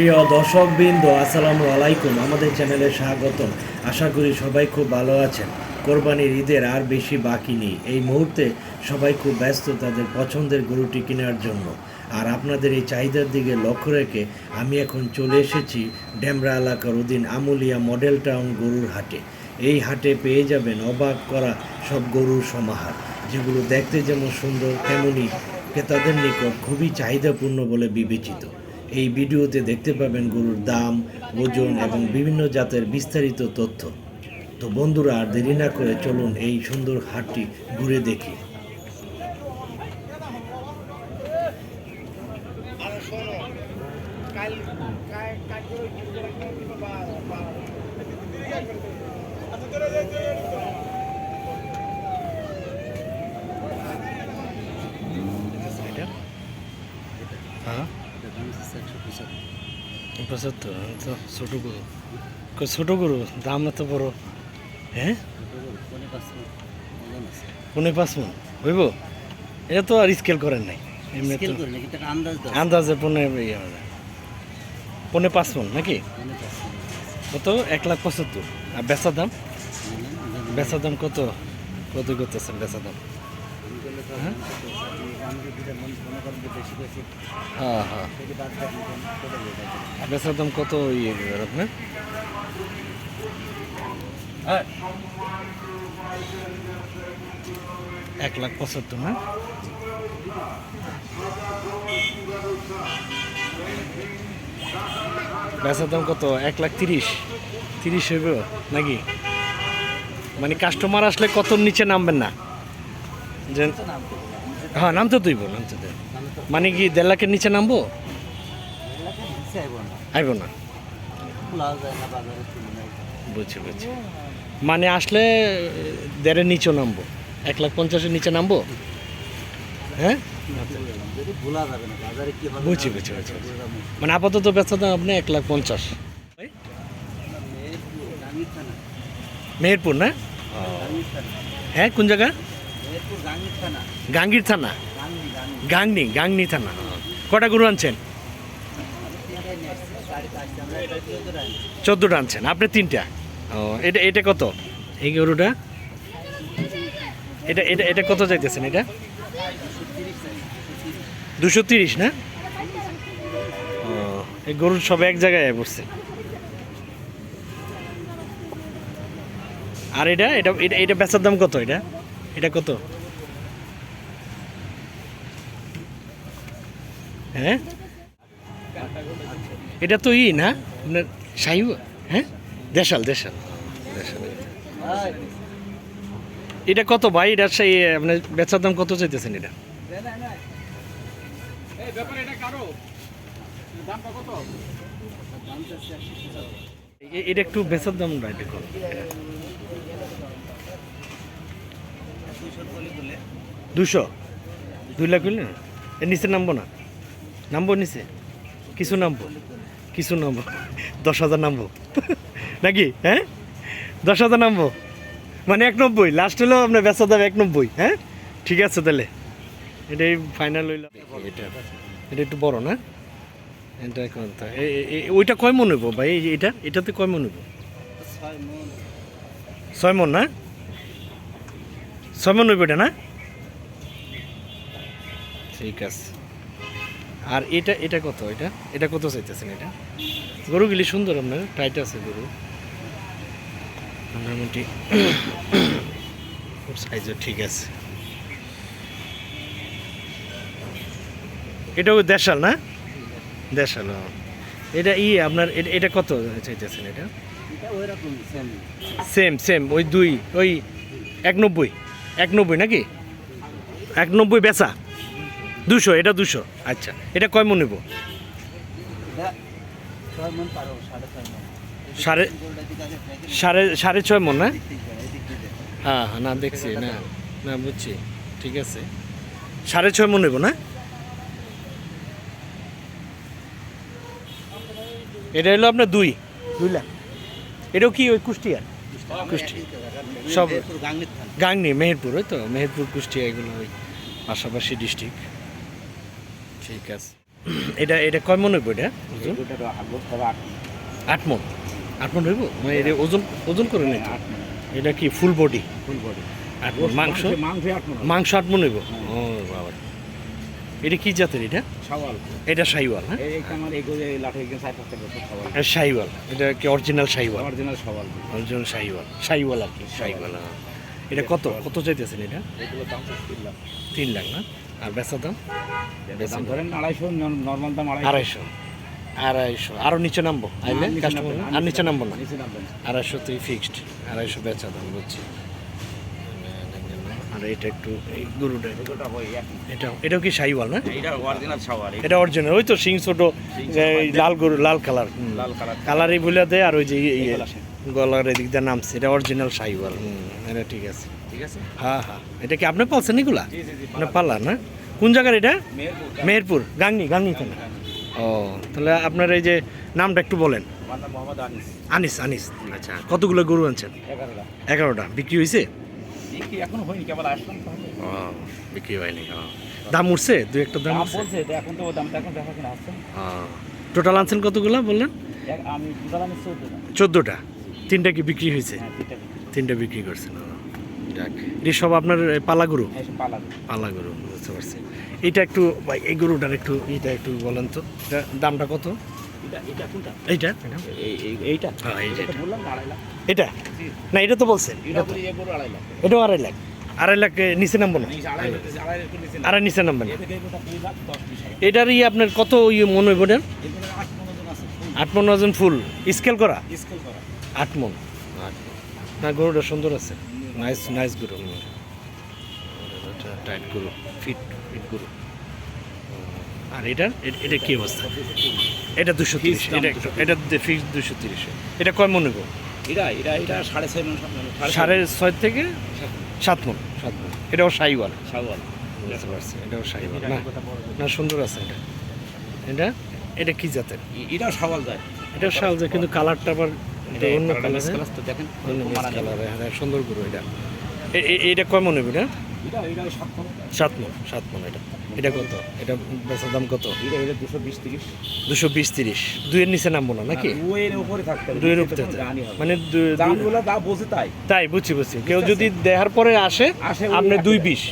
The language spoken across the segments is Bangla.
প্রিয় দর্শকবৃন্দ, আসসালামু আলাইকুম। আমাদের চ্যানেলে স্বাগতম। আশা করি সবাই খুব ভালো আছেন। কোরবানির ঈদের আর বেশি বাকি নেই। এই মুহূর্তে সবাই খুব ব্যস্ত তাদের পছন্দের গরুটি কেনার জন্য। আর আপনাদের এই চাহিদার দিকে লক্ষ্য রেখে আমি এখন চলে এসেছি ড্যামরা এলাকার অধীন আমুলিয়া মডেল টাউন গরুর হাটে। এই হাটে পেয়ে যাবেন অবাক করা সব গরুর সমাহার। যেগুলো দেখতে যেমন সুন্দর তেমনই ক্রেতাদের নিকট খুবই চাহিদাপূর্ণ বলে বিবেচিত। এই ভিডিওতে দেখতে পাবেন গরুর দাম, ওজন এবং বিভিন্ন জাতের বিস্তারিত তথ্য। তো বন্ধুরা, আর দেরি না করে চলুন এই সুন্দর হাটটি ঘুরে দেখি এটা হ্যাঁ পঁচাত্তর তো ছোটো গরু। ছোটো গরু? দাম এত বড়। হ্যাঁ? পনেরো পাঁচ মন। হইব? এটা তো আর স্কেল করেন নাই। এমনি আন্দাজে পনেরো ইয়ে পনেরো পাঁচ মন নাকি? কত? এক লাখ পঁচাত্তর। আর বেচা দাম? বেচা দাম কত? কত করতেছেন বেচা দাম? হ্যাঁ? হ্যাঁ হ্যাঁ। বেচার দাম কত ইয়ে দেবেন আপনার এক লাখ পঁচাত্তর না বেচার দাম কত? এক লাখ তিরিশ। তিরিশ হইব নাকি? মানে কাস্টমার আসলে কত নিচে নামবেন না? যে হ্যাঁ নামতে তুইব নামতে তুই মানে কি দেড় লাখের নিচে নামবো? আইব না। বুঝছি বুঝছি। মানে আসলে দেড়ের নিচেও নামবো। এক লাখ পঞ্চাশের নিচে নামবো? হ্যাঁ? বুঝছি বুঝছি বুঝছি। মানে আপাতত দাম আপনি এক লাখ পঞ্চাশ। মেহেরপুর না? হ্যাঁ কোন জায়গা? গাঙ্গির থানা। গাংনি গাংনি থানা। কটা গরু আনছেন? চোদ্দোটা আনছেন। আপনি তিনটা? ও এটা এটা কত? এই গরুটা? এটা এটা এটা কত চাইতেছেন এটা? দুশো তিরিশ না? ও এই গরুর সব এক জায়গায় বসছে আর এটা এটা এটা এটা বেচার দাম কত এটা? এটা কত? হ্যাঁ? এটা তো ই না? আপনার শাহি হ্যাঁ? দেশাল দেশাল। দেশাল এটা কত ভাই? এটা সেই আপনার বেচার দাম কত চাইতেছেন এটা? এটা একটু বেচার দাম না এটা। দুশো? দুই লাখ হইলে? এর নিচে নামবো না। নামবো নিচে? কিছু নামবো? কিছু নামবো? দশ হাজার নামবো। নাকি? হ্যাঁ? দশ হাজার নামবো? মানে এক নব্বই লাস্ট হলেও আপনার বেচা দাম এক নব্বই হ্যাঁ? ঠিক আছে তাহলে। এটাই ফাইনাল হইলাম এটা এটা একটু বড় না? এটা ওইটা কয় মন হইব ভাই? এটা? এটাতে কয় মন হইব? ছয় মন না? ছয় মন না? ঠিক আছে। আর এটা এটা কত এটা? এটা কত চাইতেছেন এটা? গরুগুলি সুন্দর আপনার টাইট আছে গরু। মোটামুটি সাইজও ঠিক আছে। এটাও দেশাল না? দেশাল। এটা ই আপনার এটা- এটা কত চাইতেছেন এটা? সেম সেম ওই দুই ওই এক নব্বই এক নব্বই নাকি? এক নব্বই বেচা? দুশো এটা দুশো। আচ্ছা এটা কয় মন নেব? সাড়ে সাড়ে সাড়ে ছয় মন না? হ্যাঁ হ্যাঁ না দেখছি না না বুঝছি ঠিক আছে। সাড়ে ছয় মন নেব না? এটা হলো আপনার দুই। দুই লাখ। এটাও কি ওই কুষ্টিয়ার? কুষ্টি সব গাংনি মেহেরপুর ওই তো মেহেরপুর কুষ্টিয়া এগুলো ওই পাশাপাশি ডিস্ট্রিক্ট ঠিক আছে। এটা এটা কয় মন হইব এটা আট মন আট মন। হইব? মানে এটা ওজন ওজন করে নেই আট এটা কি ফুল বডি ফুল বডি আট মন মাংস? মাংস আট মাংস আট মন হইব? ও বাবা। এটা কি জাতের এটা? সওয়াল এটা শাহিওয়াল হ্যাঁ? এই একটা আমার এগুলো লাঠি এখানে সাইড বছর সওয়াল এটা শাহিওয়াল এটা কি অরিজিনাল শাহিওয়াল অরিজিনাল সওয়াল অরিজিনাল শাহিওয়াল শাহিওয়াল আর কি শাহিওয়াল হ্যাঁ। এটা কত কত চাইতেছেন এটা? এগুলো দাম তিন লাখ। তিন লাখ না? আর বেচা দাম? দাম ধরেন আড়াইশো নর্মাল দাম আড়াইশো। আড়াইশো আরও নিচে নামবো আইলে? কাস্টমার আর নিচে নামবো না? আড়াইশো তুই ফিক্সড আড়াইশো বেচা দাম বুঝছি। আর এটা একটু এই গরুটা একটু এটা এটাও কি শাহিওয়াল না? এটা অরিজিনাল সওয়াল এটা অরিজিনাল ওই তো সিং ছোট লাল গরু লাল কালার। লাল কালার। কালারই বলে দেয় আর ওই যে এই গলার এদিক দিয়ে নামছে এটা অরিজিনাল শাহিওয়াল এটা ঠিক আছে। ঠিক আছে? হ্যাঁ হ্যাঁ এটা কি আপনি পালছেন এগুলা? মানে পাল্লা না? কোন জায়গার এটা? মেহেরপুর গাংনি। গাংনি কেন ও তাহলে আপনার এই যে নামটা একটু বলেন। আনিস। আনিস আচ্ছা কতগুলো গরু আনছেন? এগারোটা। বিক্রি হয়েছে কি এখনও হয়নি কেবল আসলাম ও বিক্রি হয়নি দাম উঠছে? দু একটা দাম দাম বলছে এখন তো দাম এখন দেখা কিনা আসছেন টোটাল আনছেন কতগুলো বললেন? আমি টোটাল আমি চোদ্দোটা। তিনটা কি বিক্রি হয়েছে? হ্যাঁ তিনটা বিক্রি করছেন যাক। এটি সব আপনার পালা গরু? এসে পালা পালা গরু বুঝতে পারছি। এটা একটু ভাই, এই গরুটার একটু এটা একটু বলেন তো। দামটা কত? এইটা এটা? এইটা? হ্যাঁ, এটা। না, এটা তো বলছেন। এটাও আড়াই লাখ। আড়াই লাখ নিচে নামবো না? আড়াই নিচে নামবেন। এটার ইয়ে আপনার কত ইয়ে মনে হইব আট মন ওজন ফুল। স্কেল করা। আট মন। না গরুটা সুন্দর আছে। নাইস নাইস গরু। টাইট গরু ফিট ফিট গরু। আর এটার এটা কি অবস্থা? এটা দুশো তিরিশ এটা এটা ফিক্স দুশো তিরিশ। এটা কয় মনে গো এটা এটা এটা সাড়ে ছয় মন সাড়ে ছয় থেকে সাত মন। সাত মন? এটাও সাইওয়াল শাওয়াল। বুঝতে পারছি এটাও সাইওয়াল না। না সুন্দর আছে এটা। এটা? এটা কি জাতের? এটাও শাওয়াল যায় এটাও শাল যায় কিন্তু কালারটা আবার অন্য কালার তো দেখেন অন্য মারা হ্যাঁ সুন্দর গরু এটা। এটা কয় মনে হবে মন। সাত মন সাত মন এটা। এটা কত? এটা বেচার দাম কত? এটা এটা দুশো বিশ তিরিশ। দুশো বিশ তিরিশ। দুইয়ের নিচে নামবো না নাকি? ওয়ের উপরে থাকতে দুইয়ের উপরে। মানে দু- দু- দামগুলো যা বলছে তাই। তাই বুঝছি বুঝছি। কেউ যদি দেখার পরে আসে আপনি দুই। বিশ।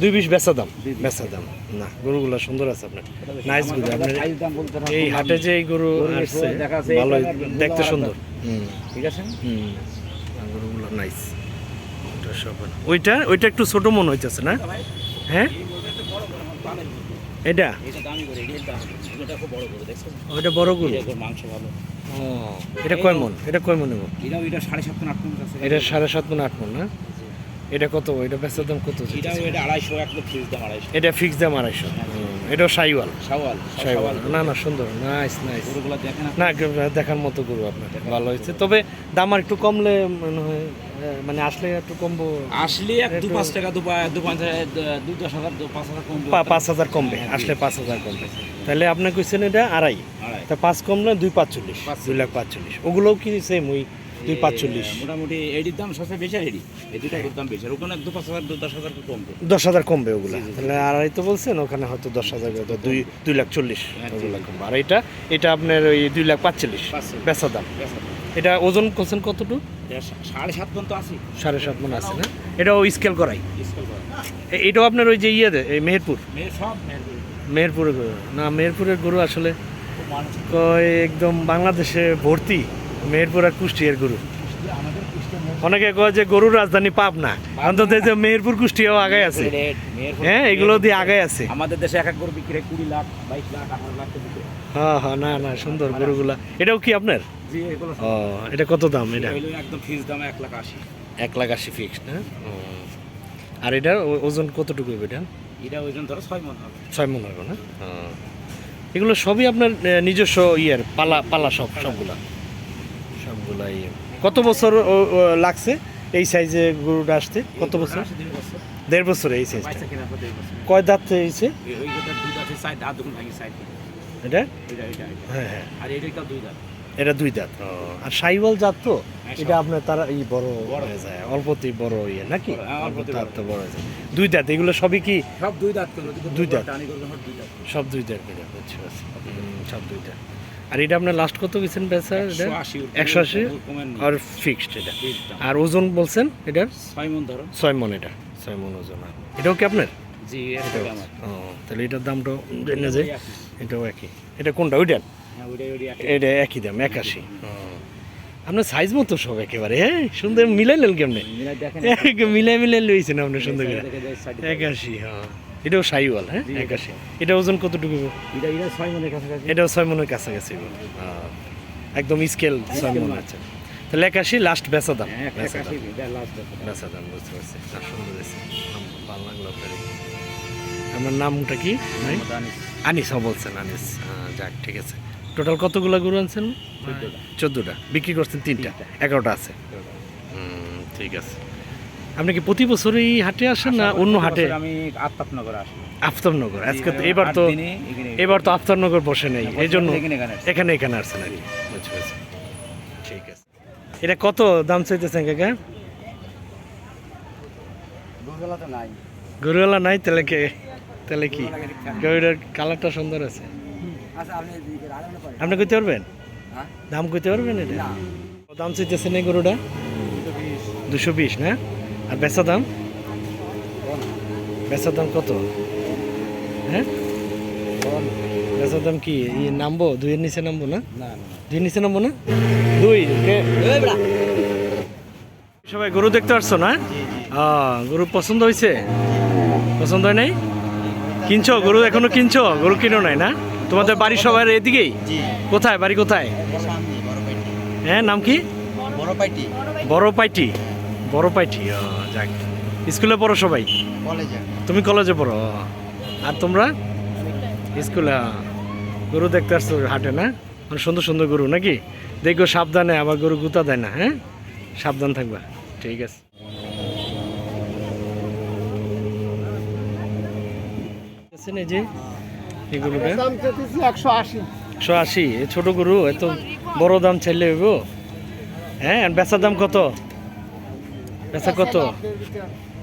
দুই বিশ। বেচা দাম। বেচা দাম। না গরুগুলো সুন্দর আছে আপনার। নাইস গরু। আপনার এই হাটে যে এই গরু আসছে ভালো দেখতে সুন্দর। হুম। ঠিক আছে? হুম। গরুগুলো নাইস ওইটা ওইটা একটু ছোট মনে হইতেছে না? হ্যাঁ এই গরুটা একটু বড় বড় আমার পালের গরু। এটা? এটা দামি করে খুব বড় দেখছেন? গরু? এটা মাংস ভালো। ও এটা কয় মন? এটা কয় মন নেব এটাও এটা সাড়ে সাত মন আট মন আছে এটা সাড়ে সাত মন আট মন না? এটা কত? এটা বেচার দাম কত এটা আড়াইশো এক লোক দাম আড়াইশো। এটা ফিক্স দাম আড়াইশো। হুম, এটাও সাইওয়াল শাওয়াল সাইওয়াল না না সুন্দর। Nice nice. না দেখার মতো গরু আপনার। ভালো হয়েছে। তবে দাম আর একটু কমলে মনে হয় মানে আসলে একটু কমবো? আসলে এক দু পাঁচ টাকা দু দু পাঁচ হাজার, দু- দশ হাজার পাঁচ হাজার পাঁচ হাজার কমবে। আসলে পাঁচ হাজার কমবে। তাহলে আপনি কইছেন এটা আড়াই। আড়াই। তা পাঁচ কমলে দুই পাঁচচল্লিশ। দুই লাখ পাঁচচল্লিশ। ওগুলোও কি সেম ওই দুই পাঁচচল্লিশ মোটামুটি এডির দাম সবচেয়ে বেশি এডি এই দুটা গরুর দাম বেশি। ওখানে দু পাঁচ হাজার দশ হাজার কম দশ হাজার কমবে ওগুলো। তাহলে আড়াই তো বলছেন ওখানে হয়তো দশ হাজার দুই দুই লাখ চল্লিশ হ্যাঁ। কমবে। আর এটা এটা আপনার ওই দুই লাখ পাঁচচল্লিশ। বেচা দাম। এটা ওজন করছেন কতটুকু? সাড়ে সাত পর্যন্ত আসি সাড়ে সাত মন আছে না? এটাও স্কেল করাই। এটাও আপনার ওই যে ইয়ে এই মেহেরপুর? সব মেয়ের মেহেরপুরের গরু। না মেহেরপুরের গরু আসলে কয় একদম বাংলাদেশে ভর্তি। মেহেরপুর আর কুষ্টিয়ার গরু। অনেকে কয় যে গরুর রাজধানী পাবনা। অন্তত যে মেহেরপুর কুষ্টিয়াও আগায় আছে। হ্যাঁ এগুলো দিয়ে আগায় আছে। আমাদের দেশে এক এক গরু বিক্রি হয় কুড়ি লাখ বাইশ লাখ আঠারো লাখ হয়। হ্যাঁ হ্যাঁ না না সুন্দর গরুগুলা। এটাও কি আপনার? ও এটা কত দাম এটা? একদম ফিজ দাম এক লাখ আশি। এক লাখ আশি ফিক্সড না ও। আর এটার ওজন কতটুকু এটা এটা ওজন ধরো ছয় মন হবে। ছয় মন হবে না? এগুলো সবই আপনার নিজস্ব ইয়ের পালা পালা সব সবগুলা? কত বছর লাগছে এই সাইজে গরুটা আসতে? কত বছর? দেড় বছর। এই বছর। কয় দাঁত হয়েছে? এটা? হ্যাঁ হ্যাঁ। আর এইটা দুই দাঁত। এটা দুই দাঁত আর সাইওয়াল জাত তো? হ্যাঁ, এটা আপনার তারা এই বড় হয়ে যায় অল্পতেই বড় ইয়ে নাকি? হ্যাঁ, তার তো বড় হয়ে যায়। দুই দাঁত এগুলো সবই কি? সব দুই দাঁত দুই দাঁত। সব দুই দাঁত। করে বুঝছি। সব দুই দাঁত। আর এটা আপনার লাস্ট কত গেছেন বেচা এটা? 180 ওর একশো আশি। আর ফিক্সড এটা। আর ওজন বলছেন এটার? ছয় মন ধরো। ছয় মন এটা। ছয় মন ওজন এটাও কি আপনার? জি ও তাহলে এটার দামটাও জেনে যায় এটাও একই। এটা কোনটা? ওইটার? হ্যাঁ। এটা একই দাম একাশি। আপনার সাইজ মতো সব একেবারে হ্যাঁ? সুন্দর মিলাইলেন কেমনে? মিলাই দেখেন মিলাই মিলাই লইছেন আপনি সুন্দর করে। একাশি হ্যাঁ। এটাও সাইওয়াল হ্যাঁ? একাশি। এটা ওজন কতটুকু? এটাও ছয় মনের কাছাকাছি একদম স্কেল ছয় মন আছে তাহলে একাশি লাস্ট বেচা দাম। হ্যাঁ বেচা দাম। বেচা দাম। বুঝতে পারছি। ভালো লাগল আপনার নামটা কি? আনিস। হ্যাঁ বলছেন আনিস। যাক ঠিক আছে। টোটাল কতগুলো গরু আনছেন? চোদ্দোটা। বিক্রি করছেন তিনটা। এগারোটা আছে। হুম, ঠিক আছে। আপনি কি প্রতি বছর এই হাটে আসেন না অন্য হাটে? আমি আত্মাপনগর আসি। আফতাবনগর। আজকে তো এবার তো এবার তো আফতাবনগর বসে নেই। এই জন্য এখানে এখানে আসি। এখানে এখানে আসছেন আর কি। ঠিক আছে। এটা কত দাম চাইতেছেন কাকা? গরুওয়ালা নাই। তাহলে কে তাহলে কি? গরুটার কালারটা সুন্দর আছে। আচ্ছা আপনি কইতে পারবেন? হ্যাঁ। দাম কইতে পারবেন এটা? দাম চাইতেছেন এই গরুটা? দুশো বিশ না? আর বেচা দাম? বেচার দাম কত? হ্যাঁ? বেচার দাম কি? ই নামবো? দুইয়ের নিচে নামবো না? দুইয়ের নিচে নামবো না? দুই সবাই গরু দেখতে পারছ না? গরু পছন্দ হয়েছে? পছন্দ হয় নাই? কিনছো? গরু এখনও কিনছো? গরু কিনো নাই না? তোমাদের বাড়ি সবার এদিকেই? কোথায়? বাড়ি কোথায়? হ্যাঁ নাম কি? বড় পাইটি। বড় পাইটি। বড় পাইটি ও, যাক। স্কুলে পড়ো সবাই? কলেজে। তুমি কলেজে পড়ো? আর তোমরা? স্কুলে গরু দেখতে আসছো হাটে না? মানে সুন্দর সুন্দর গরু নাকি? দেখো সাবধানে আবার গরু গুতা দেয় না হ্যাঁ? সাবধান থাকবা। ঠিক আছে। আছেন এই যে এই গরুটা? একশো আশি। একশো আশি এ ছোট গরু এত বড় দাম চাইলে হইব? হ্যাঁ আর বেচার দাম কত? বেচা কত?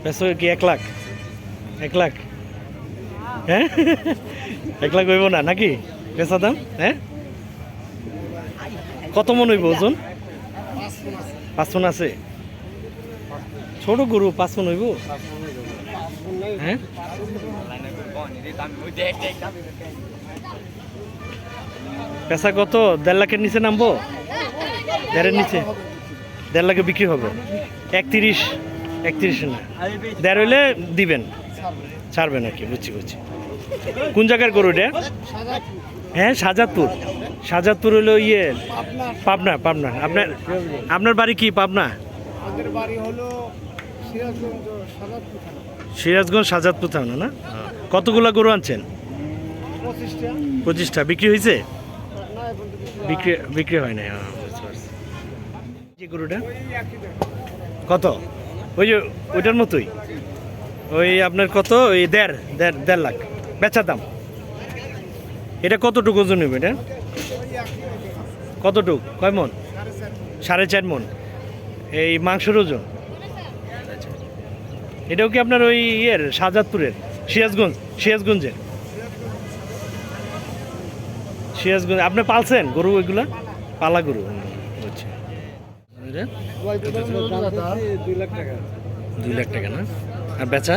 বেচা কি এক লাখ? এক লাখ? হ্যাঁ? এক লাখ হইব না, নাকি? বেচা দাম? হ্যাঁ? কত মন হইব ওজন? পাঁচ আছে। ছোট গরু পাঁচ মন হইব? হ্যাঁ? পেশা কত? দেড় লাখের নিচে নামবো? দেড়ের নিচে? দেড় লাখে বিক্রি হবে। একত্রিশ একত্রিশ না। দেড় হইলে দিবেন। ছাড়বেন আর কি বুঝছি বুঝছি। কোন জায়গার গরু এটা? হ্যাঁ শাহজাদপুর শাহজাদপুর হলো ইয়ে পাবনা পাবনা। আপনার আপনার বাড়ি কি পাবনা? সিরাজগঞ্জ সাদাতপুর থানা। না? কতগুলা গরু আনছেন? পঁচিশটা। বিক্রি হয়েছে? বিক্রি বিক্রি হয় না। যে গরুটা। কত? ওই যে ওইটার মতোই? ওই আপনার কত? ওই দেড় দেড় দেড় লাখ। বেচার দাম। এটা কতটুকু ওজন নেবে এটা? কতটুক? কয় মন? সাড়ে চার মন। এই মাংসের ওজন? এটাও কি আপনার ওই ইয়ের শাহজাদপুরের? সিরাজগঞ্জ সিরাজগঞ্জের? সিরাজগঞ্জ আপনি পালছেন গরু ওইগুলা? পালা গরু দুই লাখ টাকা। না? আর বেচা?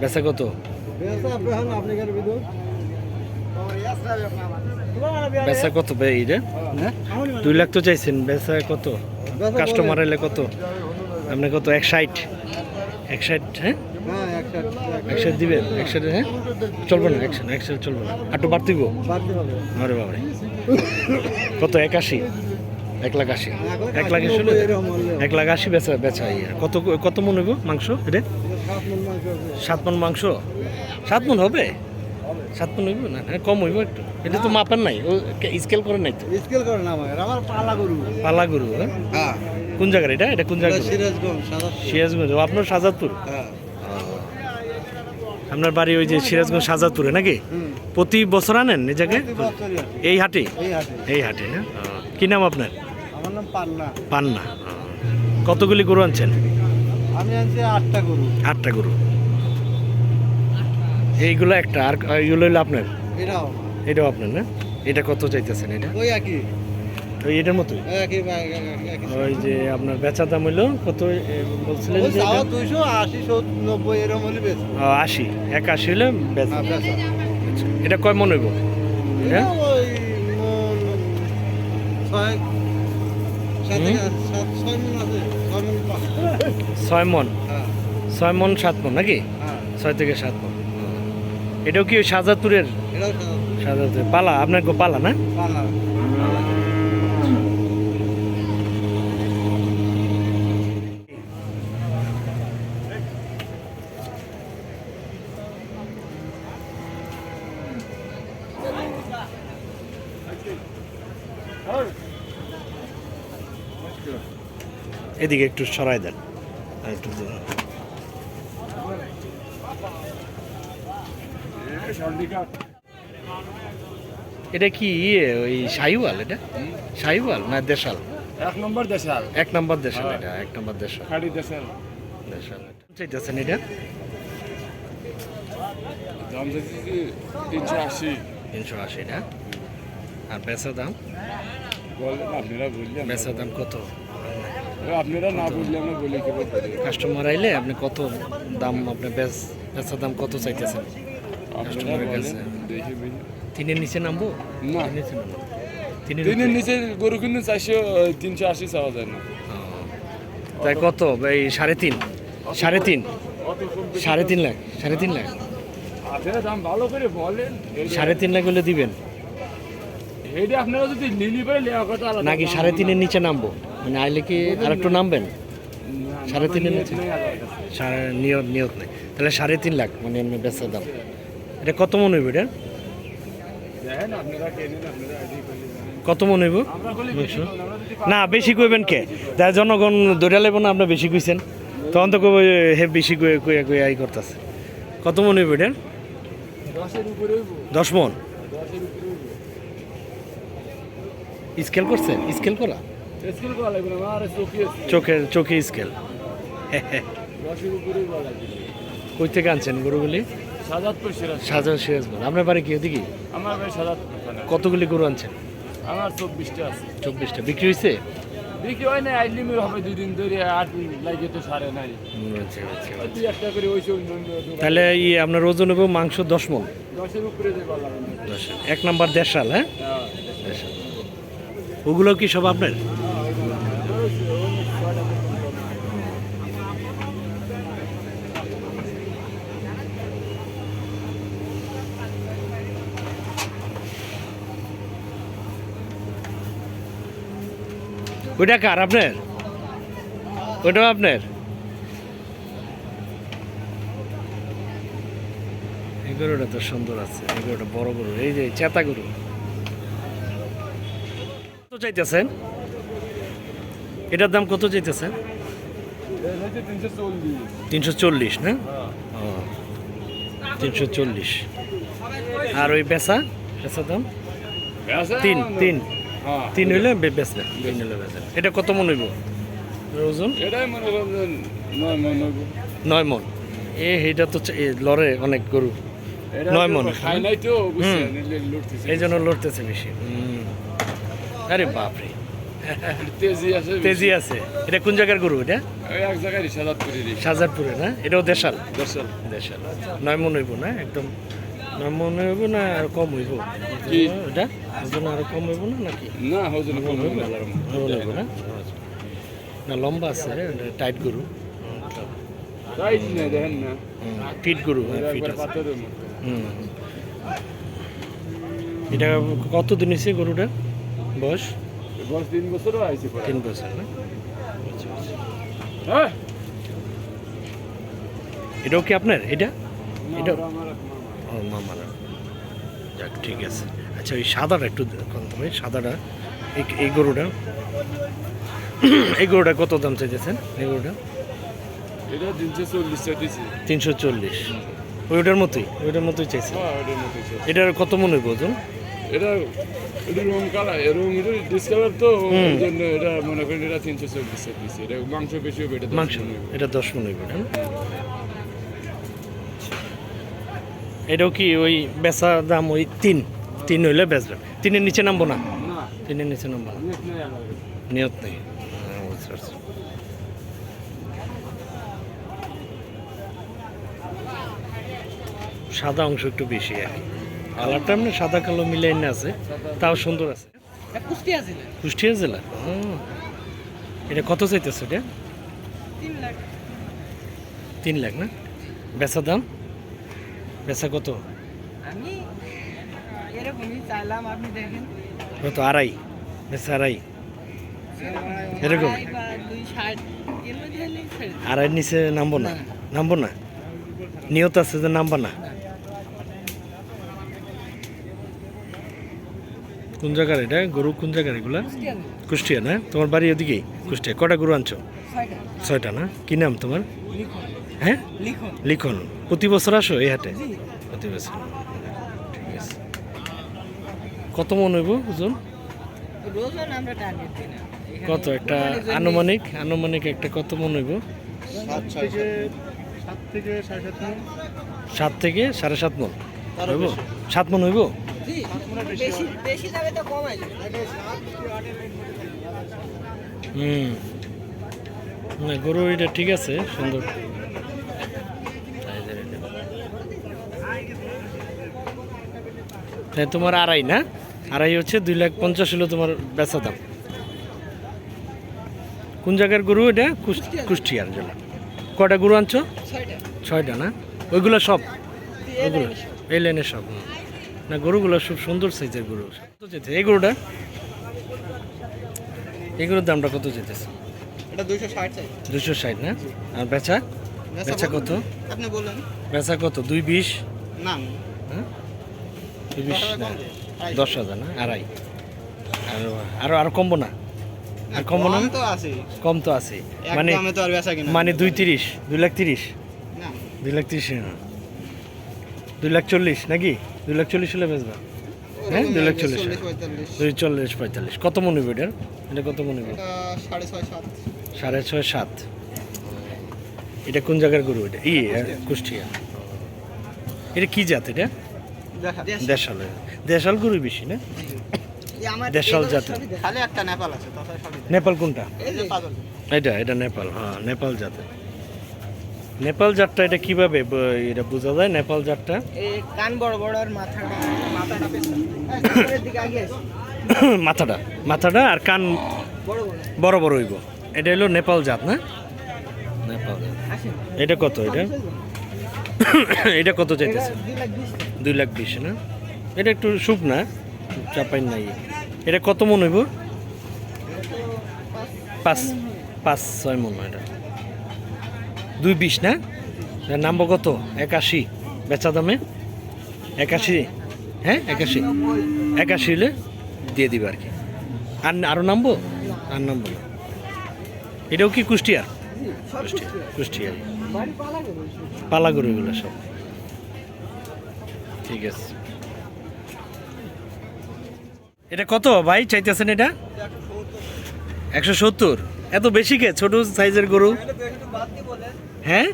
বেচা কত? বেচা কত বে এইটা দুই লাখ তো চাইছেন বেচা কত? কাস্টমার এলে কত? আপনি কত এক ষাট? এক ষাট হ্যাঁ? হ্যাঁ একটা এক ষাট। দিবেন? এক ষাট হ্যাঁ? চলবে না এক ষাট এক ষাট চলবে না। আর একটু বাড়তিব? বাড়তে আরে বাবারে। কত একাশি? এক লাখ আশি। এক লাখ আশি হলে এক লাখ আশি বেচা বেচা ইয়ে। কত কত মন হইব মাংস এটা? সাত মন মাংস। সাত মন হবে? সাত মন হইব না? হ্যাঁ, কম হইব একটু। এটা তো মাপেন নাই। ও স্কেল করে নাই তো। স্কেল করে না আমার পালা গরু। পালা গরু হ্যাঁ? হ্যাঁ। কোন জায়গার এটা? এটা কোন জায়গা সিরাজগঞ্জ সিরাজগঞ্জ। আপনার শাহজাদপুর হ্যাঁ। আপনার বাড়ি ওই যে সিরাজগঞ্জ শাহজাদপুরে নাকি? প্রতি বছর আনেন জায়গায়? আছে। এই হাটে? এই হাটে। এই হাটে না কি নাম আপনার? আমার নাম পান্না। পান্না কতগুলি গরু আনছেন? আমি আনছি আটটা গরু। আটটা গরু। এইগুলো একটা আর এইগুলো হলো আপনার? এটাও। এটাও আপনার না? এটা কত চাইতেছেন এটা? ওই একই। ওই এটার একই ওই যে আপনার বেচা দাম হইল কত বলছিলেন যে দুইশো আশি নব্বই এরকম হলে ও, আশি এক আশি হলে বেচা। হ্যাঁ, বেচা। আচ্ছা। এটা কয় মনে হইব? এটা? ওই ছয় ছয় মন ছয় মন সাত মন নাকি? ছয় থেকে সাত মন এটাও কি এটাও সাত পালা, আপনার পালা না? পান্না এদিকে একটু সরাই দেন। একটু এটা কি ইয়ে ওই শাহিওয়াল এটা? শাহিওয়াল না দেশাল? এক নম্বর দেশাল। এক নম্বর দেশাল এটা এক নম্বর দেশাল। খাড়ি দেশাল। দেশাল চাইতেছেন এটা? দাম যাচ্ছে তিনশো আশি। তিনশো আশি না? আর বেচা দাম? বলেন আপনারা বললেন বেচা দাম কত? আপনারা না বললে আমরা বলি কি কাস্টমার আইলে আপনি কত দাম আপনি বেচ দাম কত চাইতেছেন? কাস্টমারের কাছে। তিনের নিচে নামবো? না। নিচে নামবো? তিনের নিচে গরু কিনতে চারশো তিনশো আশি চাওয়া যায় না। তাই কত? এই সাড়ে তিন। সাড়ে তিন? সাড়ে তিন লাখ? সাড়ে তিন লাখ? আপনারা দাম ভালো করে বলেন। সাড়ে তিন লাখ হলে দিবেন? এইটা আপনারা যদি লিলি করে লেওয়া কথা আলাদা নাকি সাড়ে তিনের নিচে নামবো? মানে আইলে কি আর একটু নামবেন? সাড়ে তিনের নিচে? সাড়ে নিয়ত নিয়ত নেই। তাহলে সাড়ে তিন লাখ মানে এমনি বেচার দাম। এটা কত মন হইব এটা? কত মন হইব? না বেশি কইবেন কে? তাই জনগণ ধরে লেব না আপনার বেশি কইছেন। তখন তো কইব হে বেশি কয়ে কয়ে কয়ে আই করতেছে। কত মন হইব এটা দশের উপরে দশ মন দশের উপরে হইবো। স্কেল করছেন? স্কেল করা? স্কুল করা লাগবে না আমার চোখে চোখের চোখে স্কেল। কই থেকে আনছেন গরুগুলি? সাজাদপুর সিরাজ সাজা সিরাজগঞ্জ। আপনার বাড়ি কি ওদিকে? আমার ভাই সাজাদপুর। কতগুলি গরু আনছেন? আমার চব্বিশটা আছে। চব্বিশটা। বিক্রি হয়েছে? বিক্রি হয় না আইলিমির হবে দুই দিন ধরে আট লাগে তো সারে নাই। আচ্ছা আচ্ছা দুই একটা করে দোকানে। তাহলে ই আপনার ওজন হবে মাংস দশ মন? দশের উপরে যে এক নাম্বার দেড়শাল হ্যাঁ? দেড়শাল ওগুলো কি সব আপনার? ওইটা কার আপনার? ওইটাও আপনার? এই গরুটা তো সুন্দর আছে এই গরুটা বড় গরু, এই যে চেতা গরু। চাইতেছেন? এটার দাম কত চাইতেছেন? তিনশো চল্লিশ না? তিনশো চল্লিশ। আর ওই বেচা? বেচা দাম? তিন তিন। হ্যাঁ। তিন হইলে বে- বেচবেন। তিন হইলে বেচবেন। এটা কত মন হইব? ওজন মনে নয় মনে মন। এ এইটা তো লড়ে অনেক গরু। এটা নয় লুটতেছে এই জন্য লড়তেছে বেশি। আরে বাপরে। তেজি আছে তেজি আছে। এটা কোন জায়গার গরু এটা? এক জায়গায় না? এটাও দেশাল? দেশাল। নয় মন হইব না? একদম নয় মন হইব না আর কম হইব? কি? এটা? ওজন আরও কম হইব না নাকি? না কম না? কম হইব না না? লম্বা আছে টাইট গরু। দেখেন না। ফিট গরু হ্যাঁ ফিট আছে। হুম এটা কত দিন হয়েছে গরুটা? বয়স? বয়স তিন বছরও আইছে তিন বছর না? আচ্ছা, আচ্ছা। হ্যাঁ। এটাও কি আপনার? এটা? এটা। ও মামারা যাক ঠিক আছে। আচ্ছা ওই সাদাটা একটু তো সাদাটা? এই গরুটা? এই গরুটা কত দাম চাইতেছেন? এই গরুটা? এটা তিনশো চল্লিশ চাইতেছি। তিনশো চল্লিশ। ওইটার মতোই? ওইটার মতোই চাইছে? হ্যাঁ এটার কত মনে ওজন? এটা এটা রং কালার রং এটা ডিসকালার তো ওই জন্য এটা মনে করেন এটা তিনশো চল্লিশ এটা মাংস বেশি হবে এটা মাংস এটা দশ মন না এটাও কি ওই বেচা দাম ওই তিন তিন হইলে বেচবে? তিনের নিচে নামবো না? তিনের নিচে নামবো না? নিয়ত নেই হ্যাঁ। সাদা অংশ একটু বেশি আর কি। কালারটা এমনি সাদা কালো মিলে এনে আছে তাও সুন্দর আছে। কুষ্টিয়া জেলা। এটা কত চাইতেছে এটা? তিন লাখ। তিন লাখ না? বেচা দাম? বেচা কত? আমি এরকমই চাইলাম আপনি দেখেন। কত আড়াই? বেচা আড়াই? এরকম? আড়াই নিচে নামবো না? নামবো না? নিয়ত আছে যে নামবো না। কোন জায়গার এটা? গরু কোন জায়গার এগুলা? কুষ্টিয়া না? তোমার বাড়ি ওদিকেই কুষ্টিয়া। কটা গরু আনছো? ছয়টা। না? কি নাম তোমার? হ্যাঁ? লিখন। প্রতি বছর আসো এই হাটে? প্রতি বছর। ঠিক আছে। কত মন হইব ওজন? কত একটা আনুমানিক? আনুমানিক একটা কত মন হইব? সাত থেকে সাড়ে সাত মন। হইব? সাত মন হইব? বেশি বেশি যাবে তো কমাই হুম। না গরু এটা ঠিক আছে সুন্দর। তাই তোমার আড়াই না? আড়াই হচ্ছে দুই লাখ পঞ্চাশ হলো তোমার বেচা দাম। কোন জায়গার গরু এটা? কুষ্টিয়ার। জেলা। কটা গরু আনছো? ছয়টা। না? ওইগুলো সব? ওইগুলো? এই লাইনে সব। না গরুগুলো খুব সুন্দর সাইজের গরু। কত যেতে? এই গরুটা? এই গরুর দামটা কত যেতেছে? এটা ষাট দুশো ষাট না? আর বেচা? বেচা কত? আপনি বলুন। বেচা কত? দুই বিশ? না। হ্যাঁ? দুই বিশ না। দশ হাজার না? আড়াই। আর আরও আরও কমবো না? আর কমবো না? তো আছে কম তো আছে মানে মানে দুই তিরিশ দুই লাখ তিরিশ? দুই লাখ তিরিশ না দুই লাখ চল্লিশ নাকি? দুই লাখ চল্লিশ হলে বেচবা। হ্যাঁ দুই লাখ চল্লিশ দুই চল্লিশ পঁয়তাল্লিশ। কত মনে এটার এটা কত মনে হইব সাড়ে ছয় সাত। এটা কোন জায়গার গরু এটা? ই কুষ্টিয়া। এটা কি জাত এটা? দেশাল। দেশাল। গরু বেশি না? দেশাল জাতের। নেপাল কোনটা? এই যে। পাগল এটা এটা নেপাল হ্যাঁ নেপাল জাতের। নেপাল জাতটা এটা কীভাবে এটা বোঝা যায় নেপাল জাতটা কান বড় বড় আর মাথাটা মাথাটা আছে মাথাটা মাথাটা আর কান বড় বড়। হইব। এটা হলো নেপাল জাত না? নেপাল এটা কত এটা? এটা কত চাইতেছে? দুই লাখ বিশ। দুই লাখ বিশ না? এটা একটু সুপ না? চাপাই নাই। এটা কত মন হইব? পাঁচ। পাঁচ ছয় মন এটা। দুই বিশ, না? এটার নামবো কত? একাশি। বেচা দামে? একাশি। হ্যাঁ একাশি। একাশি হলে দিয়ে দিবে আর কি। আর আরও নামবো আর নামবো এটাও কি কুষ্টিয়া? কুষ্টিয়ার বাড়ি পালা করে পালা গরুগুলো সব। ঠিক আছে। এটা কত ভাই চাইতেছেন এটা? একশো সত্তর। এত বেশি কে? ছোট সাইজের গরু? হ্যাঁ?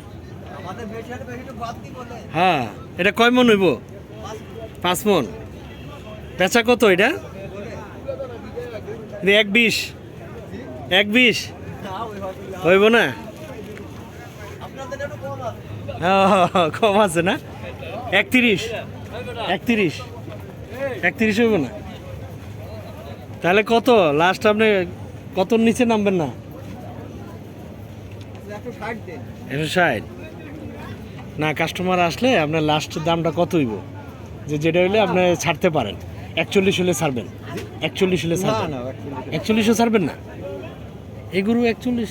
হ্যাঁ এটা কয় মন হইব? পাঁচ মন। বেচা কত এটা? এক বিশ। এক বিশ? হইব না? হ্যাঁ, কম আছে না? একত্রিশ। একত্রিশ। একত্রিশ হইব না? তাহলে কত? লাস্ট আপনি কত নিচে নামবেন না? একশো ষাট না কাস্টমার আসলে আপনার লাস্ট দামটা কত হইব? যে যেটা হইলে আপনি ছাড়তে পারেন। একচল্লিশ হলে ছাড়বেন। একচল্লিশ হলে ছাড়বেন। একচল্লিশও ছাড়বেন না? এগুলো একচল্লিশ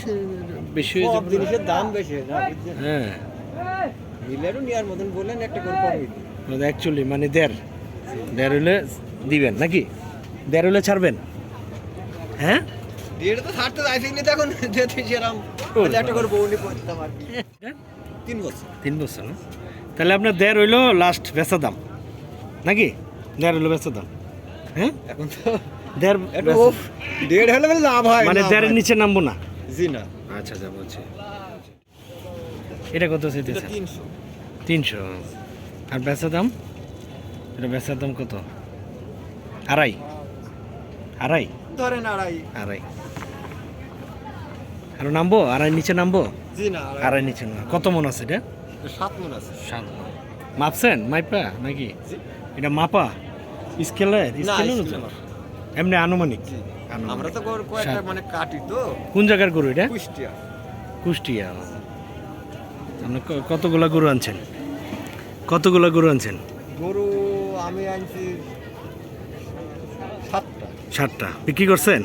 বেশি হয়ে যাবে। জিনিসের দাম বেশি হ্যাঁ মিলেরও নেওয়ার মতন বললেন একটা দিন অ্যাকচুয়ালি মানে দেড়। দেড় হলে দিবেন নাকি? দেড় হলে ছাড়বেন? হ্যাঁ? দেড় তো ছাড়তে চাইছিলি তখন যেতে সেরাম একটা করে বউনি করতাম আর কি। তিন বছর। তিন বছর না? তাহলে আপনার দেড় হইল লাস্ট বেচা দাম নাকি? দেড় হইল বেচা দাম হ্যাঁ? এখন তো দেড় দেড় হলে লাভ হয় মানে দেড়ের নিচে নামবো না? জি না। আচ্ছা আচ্ছা বলছি এটা কত চাইতেছে? তিনশো। তিনশো। আর বেচা দাম? এটা বেচার দাম কত? আড়াই। আড়াই? ধরেন আড়াই। আড়াই। আর নামবো? আড়াই নিচে নামবো? জি না আড়াই নিচে না কত মন আছে এটা? সাত মন আছে। সাত মণ। মাপছেন? মাইপা নাকি? এটা মাপা? স্কেলে? স্কেল এমনি আনুমানিক? আমরা তো কয়েকটা মানে কাটি তো। কোন জায়গার গরু এটা? কুষ্টিয়া। কুষ্টিয়া। আপনি কতগুলা গরু আনছেন? কতগুলা গরু আনছেন? গরু আমি আনছি সাতটা। সাতটা। বিক্রি করছেন?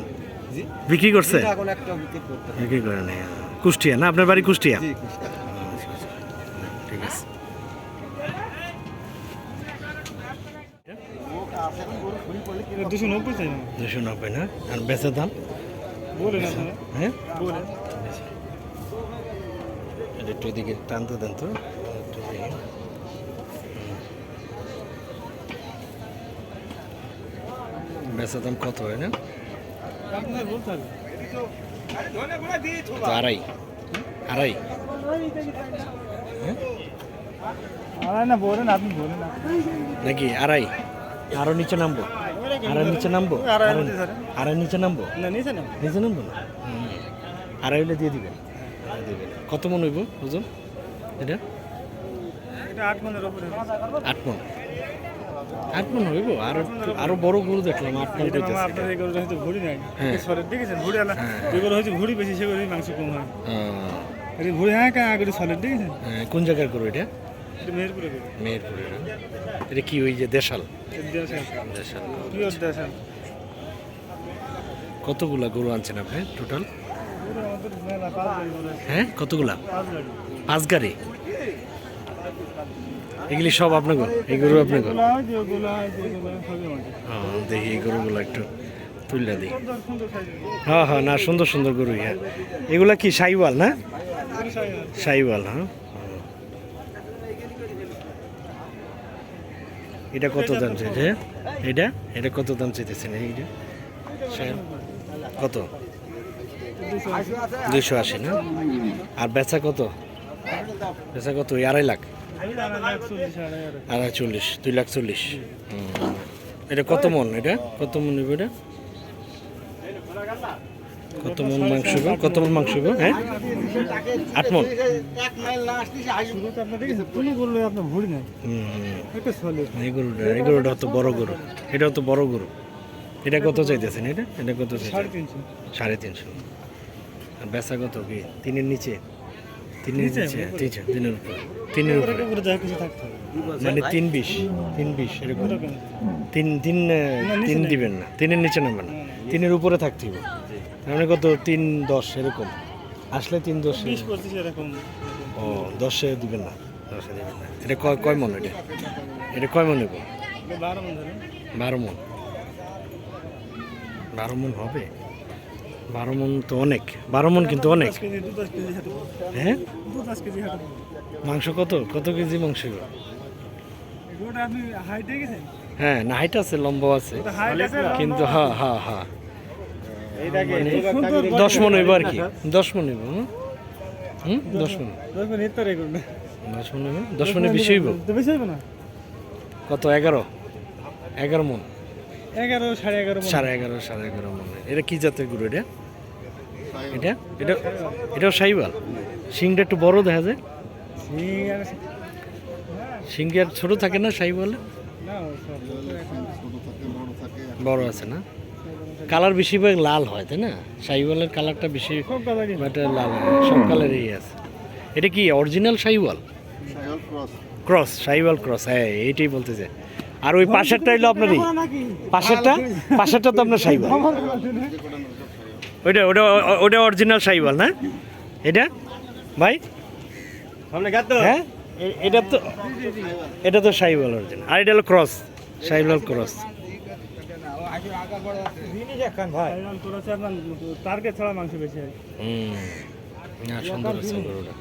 বিক্রি করছে? এখন একটা বিক্রি করতে। বিক্রি করেন কুষ্টিয়া না? আপনার বাড়ি কুষ্টিয়া? জি ঠিক আছে দুশো নব্বই না? আর বেচার দাম? হ্যাঁ? একটু এদিকে টানতে দেন তো। একটু। বেচার দাম কত হয় না? আড়াই। আড়াই। আর না বলেন আপনি বলেন নাকি আড়াই? আরও নিচে নামবো। আড়াই নিচে নামবো? আড়াই আড়াই- নিচে। আড়াই নামবো? না নিচে না নিচে নামবো না? আড়াই হলে দিয়ে দিবেন। আড়াই কত মন হইব ওজন? এটা? আট মনের ওপরে আট মন। আট মন হইব আর একটু- আরও বড় গরু দেখলাম আট মন এটা আপনার এই গরুটা হয়তো ভুড়ি নাই। হ্যাঁ। সরের দেখেছেন ভুড়ি আলা হ্যাঁ। ভুড়ি বেশি মাংস কম হয়। ভুড়ি হ্যাঁ কাঁ আগে সলের দেখেছেন? কোন জায়গার গরু এটা? এটা মেহেরপুরে গরু। এটা কি ওই যে দেশাল? দেশাল। পিওর দেশাল। কতগুলা গরু আনছেন আপনি টোটাল? হ্যাঁ কতগুলা? পাঁচ গাড়ি? এগুলি সব আপনার গরু এই গরু আপনার হ্যাঁ, দেখি এই গরুগুলো একটু তুললে দিই। হ্যাঁ হ্যাঁ না সুন্দর সুন্দর গরু হ্যাঁ। এগুলা কি সাইওয়াল না? সাইওয়াল হ্যাঁ। এটা কত দাম চাইছে? এটা? এটা কত দাম চাইতেছেন? এইটা কত? দুইশো আশি না? আর বেচা কত? বেচা কত? আড়াই লাখ। আড়াই চল্লিশ দুই লাখ চল্লিশ। এটা কত মন এটা? কত মন নেবে এটা? কত মন মাংস কত মন মাংস? হ্যাঁ? আট মন। এই গরুটা এই তো বড় গরু। এটাও তো বড় গরু। এটা কত চাইতেছেন এটা? এটা কত সাড়ে চাইছেন তিনশো। সাড়ে তিনশো। আর বেচা কত কি? তিনের নিচে? তিনের নিচে? তিনশো তিনের উপর তিনের মানে তিন বিশ তিন বিশ এরকম। তিন তিন তিন দিবেন না। তিনের নিচে নামবেন না। তিনের উপরে থাকতে হবে। মানে কত? তিন দশ এরকম। আসলে তিন দশ এরকম। ও দশে দিবেন না। দশে দিবেন না। এটা কয় কয় মন এটা? এটা কয় মন নেব বারো মন বারো মন। বারো মন হবে? বারো মন তো অনেক বারো মন কিন্তু অনেক। হ্যাঁ? মাংস কত? কত কেজি মাংস হ্যাঁ না হাইট আছে লম্বা আছে। ওটা হাইট আছে কিন্তু হ্যাঁ হ্যাঁ হ্যাঁ। সুন্দর দশ মন হইব আর কি। দশ মন। হইব হুম? দশ মন। দশ মন হইব? দশ মনে বেশি হইব? বেশি হইব কত? এগারো? এগারো মন। এগারো সাড়ে এগারো সাড়ে এগারো সাড়ে এগারো মনে। এটা কি জাতের গরু এটা? এটা? এটা এটাও সাইবাল শিংটা একটু বড় দেখা যায়। শিংটা আর ছোট থাকে না সাইবালে বড় আছে না? কালার বেশিরভাগ লাল হয় তাই না? সাইওয়ালের কালারটা বেশি লাল। হয় সব কালারই আছে। এটা কি original Sahiwal cross Sahiwal cross হ্যাঁ এইটাই বলতে চাই। আর ওই পাশেরটা হইল আপনারই? পাশেরটা? পাশেরটা তো আপনার সাইওয়াল ওইটা ওটা ওটা অরিজিনাল সাইবল না? এটা? ভাই? সামনে গাত তো হ্যাঁ? এটা তো এটা তো সাইবল অরিজিনাল আর এটা হলো ক্রস সাইবল ক্রস টার্গেট ছাড়া মাংস বেশি হয়। হুম। না সুন্দর আছে গরুটা।